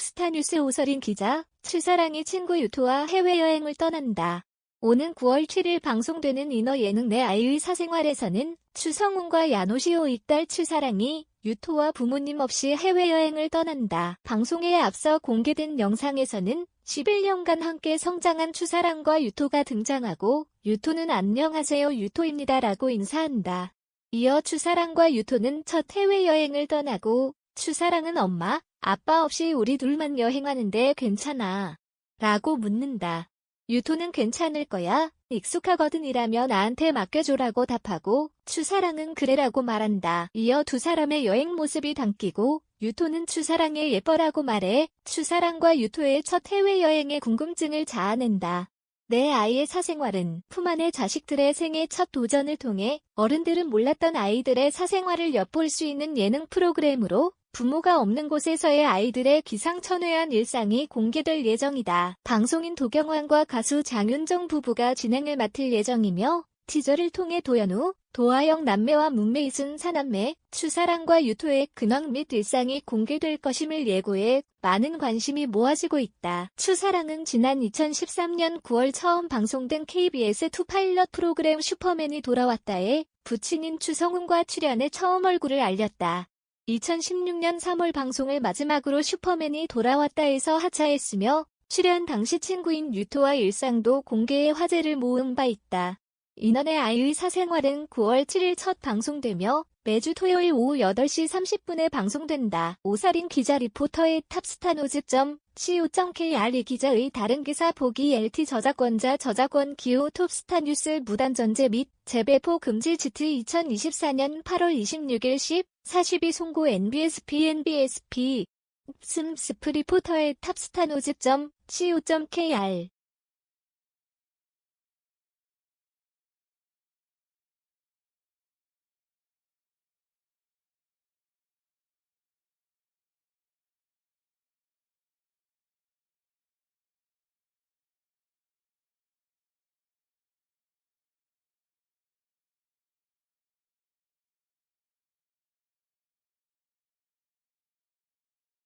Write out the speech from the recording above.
톱스타 뉴스 오설인 기자, 추사랑이 친구 유토와 해외여행을 떠난다. 오는 9월 7일 방송되는 인어 예능 내 아이의 사생활에서는 추성훈과 야노시오 이딸 추사랑이 유토와 부모님 없이 해외여행을 떠난다. 방송에 앞서 공개된 영상에서는 11년간 함께 성장한 추사랑과 유토가 등장하고 유토는 안녕하세요 유토입니다 라고 인사한다. 이어 추사랑과 유토는 첫 해외여행을 떠나고 추사랑은 엄마, 아빠 없이 우리 둘만 여행하는데 괜찮아. 라고 묻는다. 유토는 괜찮을 거야. 익숙하거든 이라며 나한테 맡겨줘라고 답하고 추사랑은 그래라고 말한다. 이어 두 사람의 여행 모습이 담기고 유토는 추사랑의 예뻐라고 말해 추사랑과 유토의 첫 해외여행의 궁금증을 자아낸다. 내 아이의 사생활은 품 안의 자식들의 생애 첫 도전을 통해 어른들은 몰랐던 아이들의 사생활을 엿볼 수 있는 예능 프로그램으로 부모가 없는 곳에서의 아이들의 기상천외한 일상이 공개될 예정이다. 방송인 도경환과 가수 장윤정 부부가 진행을 맡을 예정이며 티저를 통해 도연우, 도하영 남매와 문매이순 사남매, 추사랑과 유토의 근황 및 일상이 공개될 것임을 예고해 많은 관심이 모아지고 있다. 추사랑은 지난 2013년 9월 처음 방송된 KBS2 파일럿 프로그램 슈퍼맨이 돌아왔다에 부친인 추성훈과 출연해 처음 얼굴을 알렸다. 2016년 3월 방송을 마지막으로 슈퍼맨이 돌아왔다에서 하차했으며 출연 당시 친구인 유토와 일상도 공개해 화제를 모은 바 있다. 인원의 아이의 사생활은 9월 7일 첫 방송되며 매주 토요일 오후 8시 30분에 방송된다. 오살인 기자 리포터의 탑스타노즈 .co.kr 이 기자의 다른 기사 보기 LT 저작권자 저작권 기호 톱스타 뉴스 무단 전제 및 재배포 금지 지트 2024년 8월 26일 10, 42 송고 NBSP NBSP 슴 스프 리포터의 탑스타노즈.co.kr